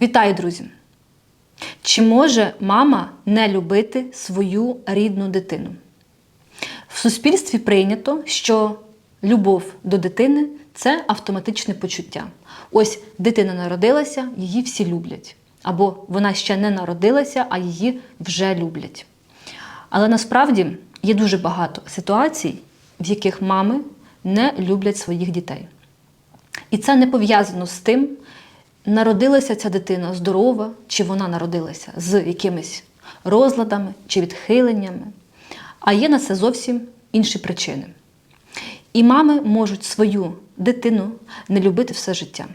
Вітаю, друзі! Чи може мама не любити свою рідну дитину? В суспільстві прийнято, що любов до дитини це автоматичне почуття. Ось дитина народилася, її всі люблять. Або вона ще не народилася, а її вже люблять. Але насправді є дуже багато ситуацій, в яких мами не люблять своїх дітей. І це не пов'язано з тим, народилася ця дитина здорова, чи вона народилася з якимись розладами чи відхиленнями, а є на це зовсім інші причини. І мами можуть свою дитину не любити все життя.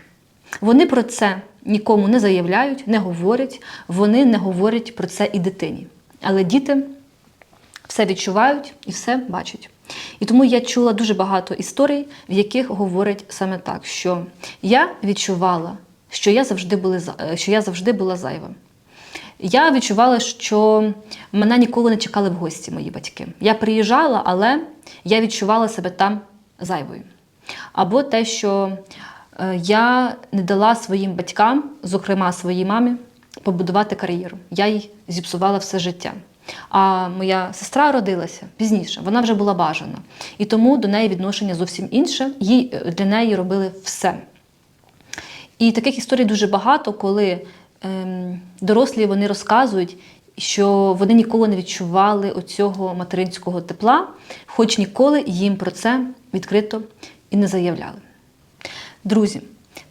Вони про це нікому не заявляють, не говорять, вони не говорять про це і дитині. Але діти все відчувають і все бачать. І тому я чула дуже багато історій, в яких говорять саме так, що я відчувала, що я завжди, були, е, що я завжди була зайва. Я відчувала, що мене ніколи не чекали в гості мої батьки. Я приїжджала, але я відчувала себе там зайвою. Або те, що е, я не дала своїм батькам, зокрема своїй мамі, побудувати кар'єру. Я їй зіпсувала все життя. А моя сестра родилася пізніше, вона вже була бажана. І тому до неї відношення зовсім інше. Їй е, для неї робили все. І таких історій дуже багато, коли ем, дорослі вони розказують, що вони ніколи не відчували оцього материнського тепла, хоч ніколи їм про це відкрито і не заявляли. Друзі,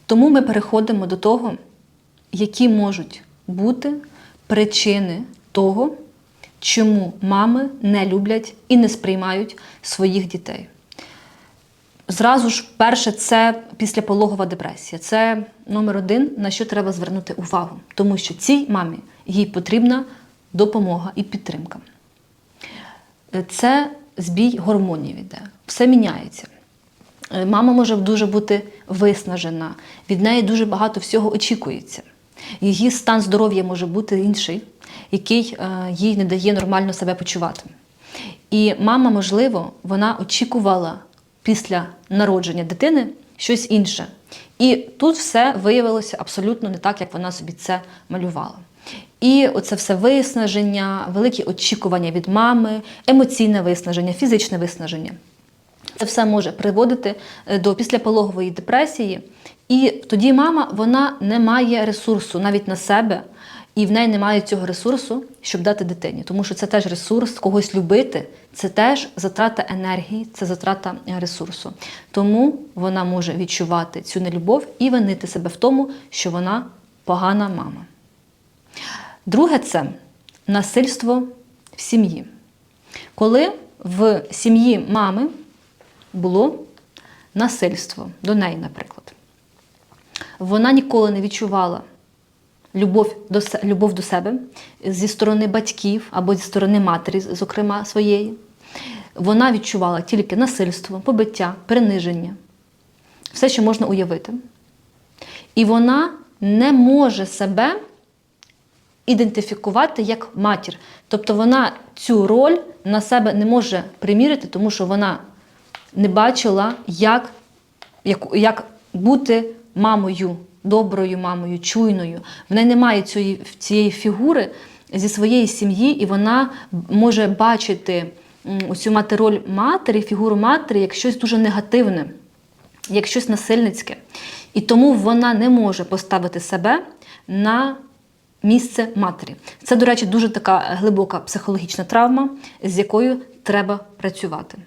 тому ми переходимо до того, які можуть бути причини того, чому мами не люблять і не сприймають своїх дітей. Зразу ж, перше, це післяпологова депресія. Це номер один, на що треба звернути увагу, тому що цій мамі їй потрібна допомога і підтримка. Це збій гормонів іде, все міняється. Е, Мама може дуже бути виснажена, від неї дуже багато всього очікується. Її стан здоров'я може бути інший, який е, їй не дає нормально себе почувати. І мама, можливо, вона очікувала після народження дитини щось інше. І тут все виявилося абсолютно не так, як вона собі це малювала. І оце все виснаження, великі очікування від мами, емоційне виснаження, фізичне виснаження. Це все може приводити е, до післяпологової депресії. І тоді мама вона не має ресурсу навіть на себе, і в неї немає цього ресурсу, щоб дати дитині. Тому що це теж ресурс, когось любити, це теж затрата енергії, це затрата е, ресурсу. Тому вона може відчувати цю нелюбов і винити себе в тому, що вона погана мама. Друге це насильство в сім'ї. Коли в сім'ї мами було насильство до неї, наприклад. Вона ніколи не відчувала любов до, любов до себе зі сторони батьків або зі сторони матері, зокрема своєї. Вона відчувала тільки насильство, побиття, приниження, все, що можна уявити. І вона не може себе ідентифікувати як матір. Тобто вона цю роль на себе не може примірити, тому що вона не бачила, як, як, як бути мамою, доброю мамою, чуйною. В неї немає цієї, цієї фігури зі своєї сім'ї, і вона може бачити цю мати роль матері, фігуру матері як щось дуже негативне, як щось насильницьке. І тому вона не може поставити себе на місце матері. Це, до речі, дуже така глибока психологічна травма, з якою треба працювати.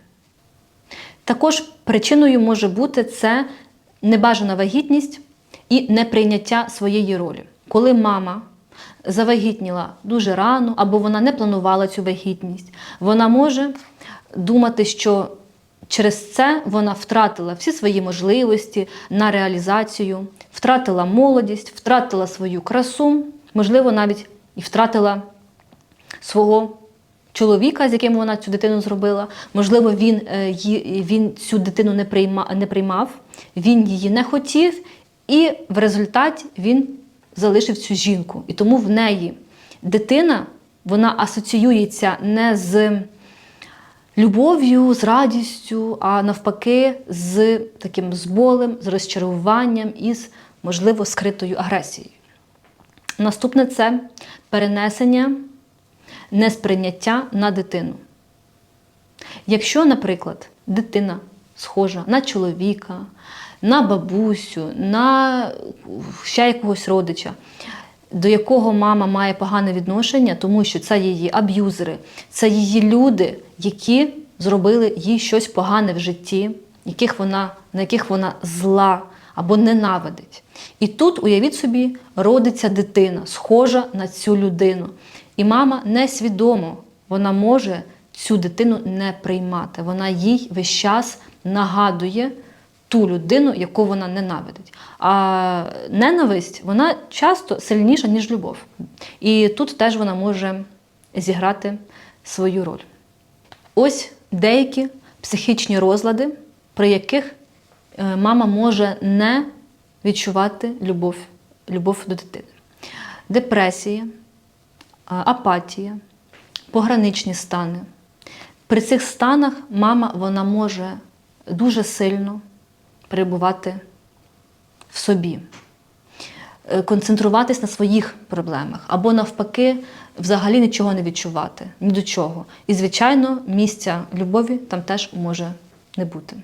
Також причиною може бути це небажана вагітність і неприйняття своєї ролі. Коли мама завагітніла дуже рано, або вона не планувала цю вагітність, вона може думати, що через це вона втратила всі свої можливості на реалізацію, втратила молодість, втратила свою красу, можливо, навіть і втратила свого чоловіка, з яким вона цю дитину зробила. Можливо, він, е, він цю дитину не приймав, він її не хотів, і в результаті він залишив цю жінку. І тому в неї дитина вона асоціюється не з любов'ю, з радістю, а навпаки, з таким з болем, з розчаруванням і з, можливо, скритою агресією. Наступне це перенесення несприйняття на дитину. Якщо, наприклад, дитина схожа на чоловіка, на бабусю, на ще якогось родича, до якого мама має погане відношення, тому що це її аб'юзери, це її люди, які зробили їй щось погане в житті, яких вона, на яких вона зла або ненавидить. І тут, уявіть собі, родиться дитина, схожа на цю людину. І мама несвідомо вона може цю дитину не приймати. Вона їй весь час нагадує ту людину, яку вона ненавидить. А ненависть вона часто сильніша, ніж любов. І тут теж вона може зіграти свою роль. Ось деякі психічні розлади, при яких е, мама може не відчувати любов, любов до дитини. Депресія, апатія, пограничні стани. При цих станах мама вона може дуже сильно перебувати в собі, е, концентруватись на своїх проблемах, або навпаки, взагалі нічого не відчувати, ні до чого. І, звичайно, місця любові там теж може не бути.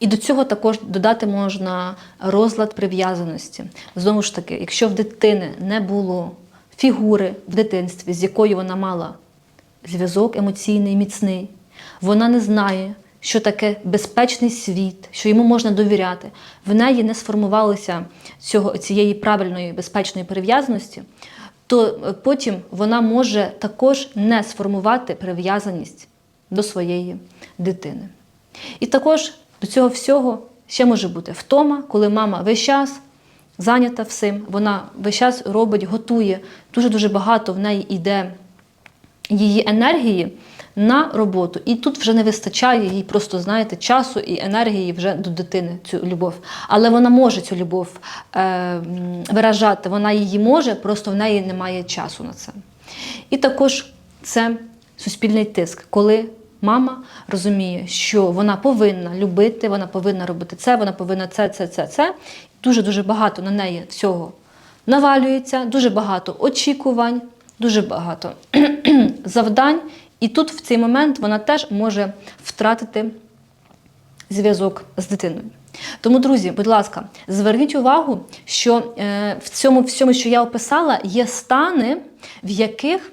І до цього також додати можна розлад прив'язаності. Знову ж таки, якщо в дитини не було фігури в дитинстві, з якою вона мала зв'язок емоційний, міцний, вона не знає, що таке безпечний світ, що йому можна довіряти. В неї не сформувалося цього, цієї правильної безпечної прив'язаності, то е, потім вона може також не сформувати прив'язаність до своєї дитини. І також до цього всього ще може бути втома, коли мама весь час зайнята всім, вона весь час робить, готує, дуже-дуже багато в неї йде її енергії на роботу. І тут вже не вистачає їй просто, знаєте, часу і енергії вже до дитини, цю любов. Але вона може цю любов е, виражати, вона її може, просто в неї немає часу на це. І також це суспільний тиск, коли мама розуміє, що вона повинна любити, вона повинна робити це, вона повинна це, це, це, це. Дуже-дуже багато на неї всього навалюється, дуже багато очікувань, дуже багато завдань. І тут в цей момент вона теж може втратити зв'язок з дитиною. Тому, друзі, будь ласка, зверніть увагу, що е, в цьому всьому, що я описала, є стани, в яких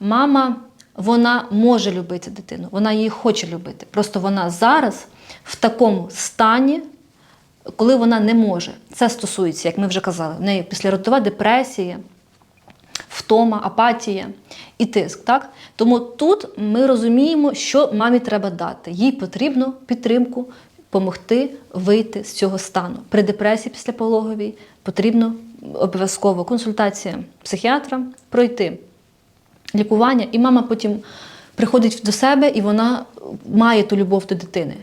мама вона може любити дитину, вона її хоче любити. Просто вона зараз в такому стані, коли вона не може. Це стосується, як ми вже казали, в неї післяродова депресія, втома, апатія і тиск. Так? Тому тут ми розуміємо, що мамі треба дати. Їй потрібно підтримку, допомогти вийти з цього стану. При депресії післяпологовій потрібно обов'язково консультація психіатра пройти лікування, і мама потім приходить до себе і вона має ту любов до дитини.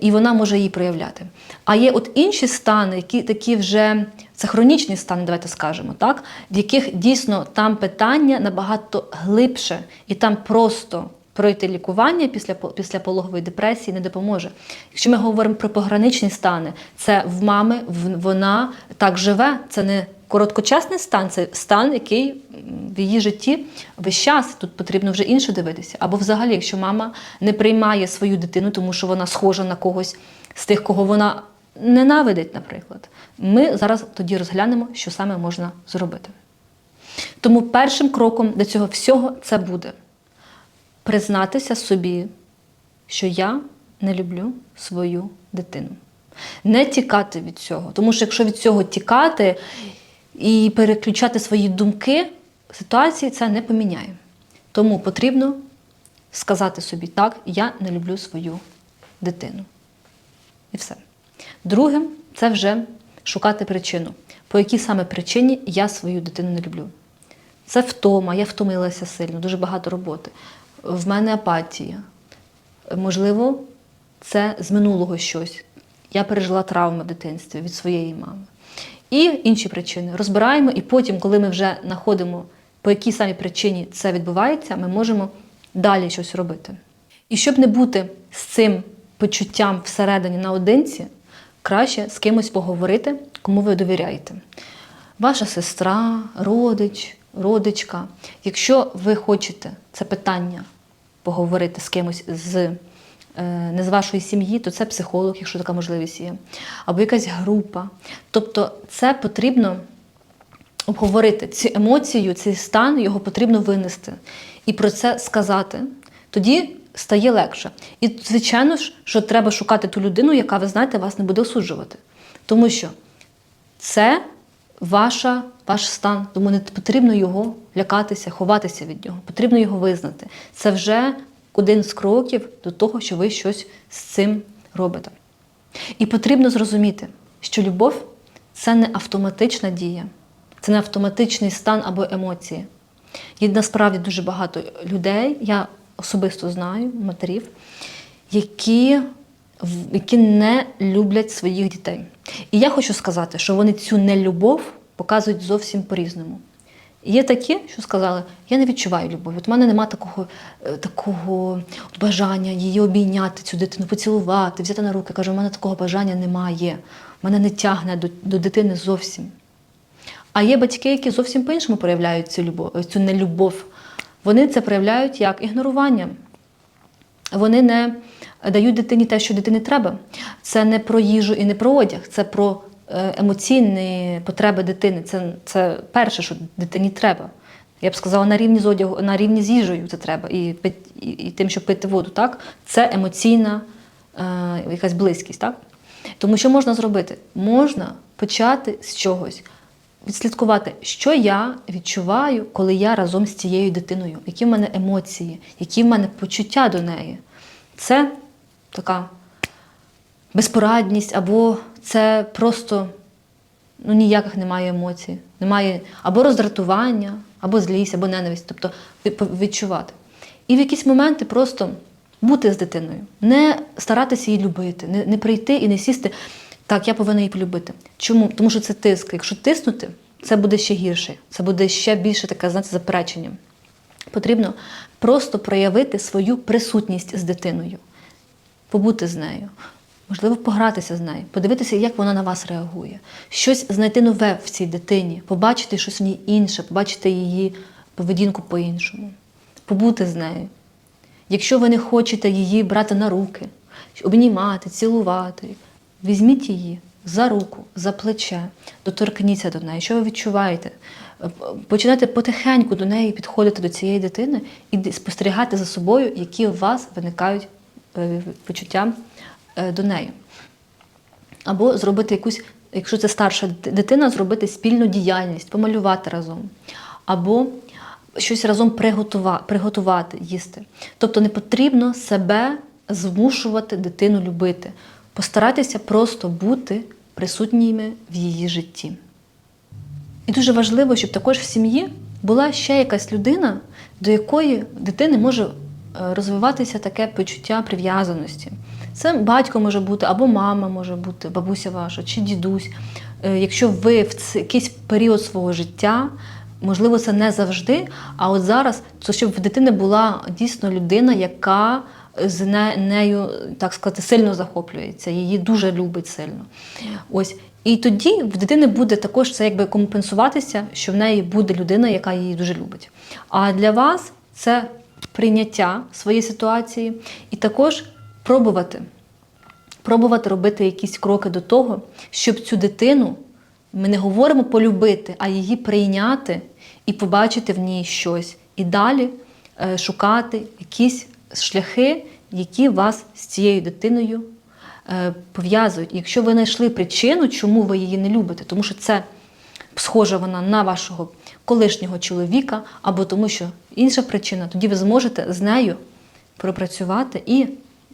І, вона може її проявляти. А є от інші стани, які такі вже це хронічні стани, давайте скажемо, так, в яких дійсно там питання набагато глибше, і там просто пройти лікування після, після пологової депресії не допоможе. Якщо ми говоримо про пограничні стани, це в мами вона так живе, це не короткочасний стан, це стан, який в її житті весь час. Тут потрібно вже інше дивитися. Або взагалі, якщо мама не приймає свою дитину, тому що вона схожа на когось з тих, кого вона ненавидить, наприклад, ми зараз тоді розглянемо, що саме можна зробити. Тому першим кроком до цього всього це буде признатися собі, що я не люблю свою дитину. Не тікати від цього. Тому що якщо від цього тікати і переключати свої думки, ситуації це не поміняє. Тому потрібно сказати собі, так, я не люблю свою дитину. І все. Другим це вже шукати причину. По якій саме причині я свою дитину не люблю. Це втома, я втомилася сильно, дуже багато роботи. В мене апатія. Можливо, це з минулого щось. Я пережила травми в дитинстві від своєї мами. І інші причини розбираємо, і потім, коли ми вже знаходимо, по якій самій причині це відбувається, ми можемо далі щось робити. І щоб не бути з цим почуттям всередині наодинці, краще з кимось поговорити, кому ви довіряєте. ваша сестра, родич, родичка. Якщо ви хочете це питання поговорити з кимось з е, не з вашої сім'ї, то це психолог, якщо така можливість є, або якась група. Тобто, це потрібно обговорити цю емоцію, цей стан, його потрібно винести і про це сказати. Тоді стає легше. І, звичайно ж, що треба шукати ту людину, яка, ви знаєте, вас не буде осуджувати. Тому що це ваша, ваш стан, тому не потрібно його лякатися, ховатися від нього. Потрібно його визнати. Це вже один з кроків до того, що ви щось з цим робите. І потрібно зрозуміти, що любов це не автоматична дія, це не автоматичний стан або емоції. Є насправді дуже багато людей, я особисто знаю матерів, які, які не люблять своїх дітей. І я хочу сказати, що вони цю нелюбов показують зовсім по-різному. Є такі, що сказали, я не відчуваю любові. От в мене немає такого, е, такого бажання її обійняти, цю дитину, поцілувати, взяти на руки. Каже, у мене такого бажання немає. Мене не тягне до, до дитини зовсім. А є батьки, які зовсім по-іншому проявляють цю любов, цю нелюбов. Вони це проявляють як ігнорування. Вони не дають дитині те, що дитині треба. Це не про їжу і не про одяг, це про е, емоційні потреби дитини. Це, це перше, що дитині треба. Я б сказала, на рівні з одягу, на рівні з їжею це треба, і, і, і тим, щоб пити воду. Так? Це емоційна е, якась близькість. Так? Тому що можна зробити? Можна почати з чогось відслідкувати, що я відчуваю, коли я разом з цією дитиною, які в мене емоції, які в мене почуття до неї. Це така безпорадність, або це просто ну, ніяких немає емоцій. Немає або роздратування, або злість, або ненависть. Тобто відчувати. І в якісь моменти просто бути з дитиною, не старатися її любити, не, не прийти і не сісти. Так, я повинна її полюбити. Чому? Тому що це тиск. Якщо тиснути, це буде ще гірше, це буде ще більше таке, знаєте, заперечення. Потрібно просто проявити свою присутність з дитиною, побути з нею, можливо, погратися з нею, подивитися, як вона на вас реагує, щось знайти нове в цій дитині, побачити щось в ній інше, побачити її поведінку по-іншому, побути з нею. Якщо ви не хочете її брати на руки, обнімати, цілувати, візьміть її за руку, за плече, доторкніться до неї. Що ви відчуваєте? Е, Починайте потихеньку до неї підходити до цієї дитини і спостерігати за собою, які у вас виникають е, почуття е, до неї. Або зробити якусь, якщо це старша дитина, зробити спільну діяльність, помалювати разом. Або щось разом приготува- приготувати, їсти. Тобто не потрібно себе змушувати дитину любити. Постарайтеся просто бути присутніми в її житті. І дуже важливо, щоб також в сім'ї була ще якась людина, до якої дитини може е, розвиватися таке почуття прив'язаності. Це батько може бути, або мама може бути, бабуся ваша, чи дідусь. Е, Якщо ви в якийсь період свого життя, можливо, це не завжди, а от зараз, то щоб в дитини була дійсно людина, яка з не- нею, так сказати, сильно захоплюється, її дуже любить сильно. Ось. І тоді в дитини буде також це якби компенсуватися, що в неї буде людина, яка її дуже любить. А для вас це прийняття своєї ситуації і також пробувати. Пробувати робити якісь кроки до того, щоб цю дитину ми не говоримо полюбити, а її прийняти і побачити в ній щось. І далі е, шукати якісь шляхи, які вас з цією дитиною е, пов'язують. Якщо ви знайшли причину, чому ви її не любите, тому що це схожа вона на вашого колишнього чоловіка, або тому, що інша причина, тоді ви зможете з нею пропрацювати і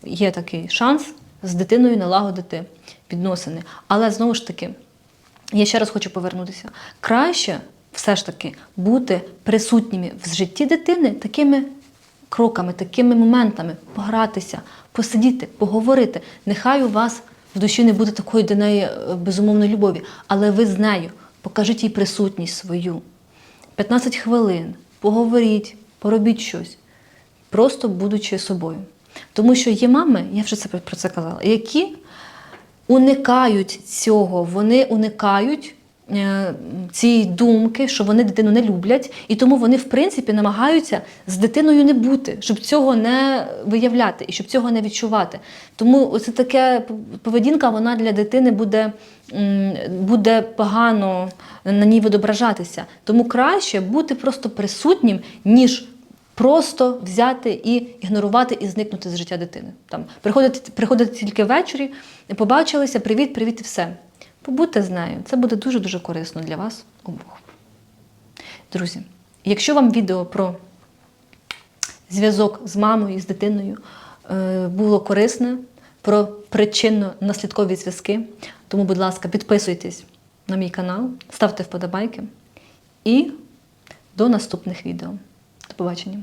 є такий шанс з дитиною налагодити відносини. Але знову ж таки, я ще раз хочу повернутися. Краще все ж таки бути присутніми в житті дитини такими кроками, такими моментами, погратися, посидіти, поговорити. Нехай у вас в душі не буде такої до неї е, безумовної любові, але ви з нею покажіть їй присутність свою. 15 хвилин, поговоріть, поробіть щось, просто будучи собою. Тому що є мами, я вже це про це казала, які уникають цього, вони уникають цієї думки, що вони дитину не люблять, і тому вони, в принципі, намагаються з дитиною не бути, щоб цього не виявляти і щоб цього не відчувати. Тому оце таке поведінка, вона для дитини буде, буде погано на ній відображатися. Тому краще бути просто присутнім, ніж просто взяти і ігнорувати і зникнути з життя дитини. Там приходити, приходити тільки ввечері, побачилися, привіт, привіт, і все. Побудьте з нею. Це буде дуже-дуже корисно для вас обох. Друзі, якщо вам відео про зв'язок з мамою з дитиною е, було корисне, про причинно-наслідкові зв'язки, тому, будь ласка, підписуйтесь на мій канал, ставте вподобайки і до наступних відео. До побачення.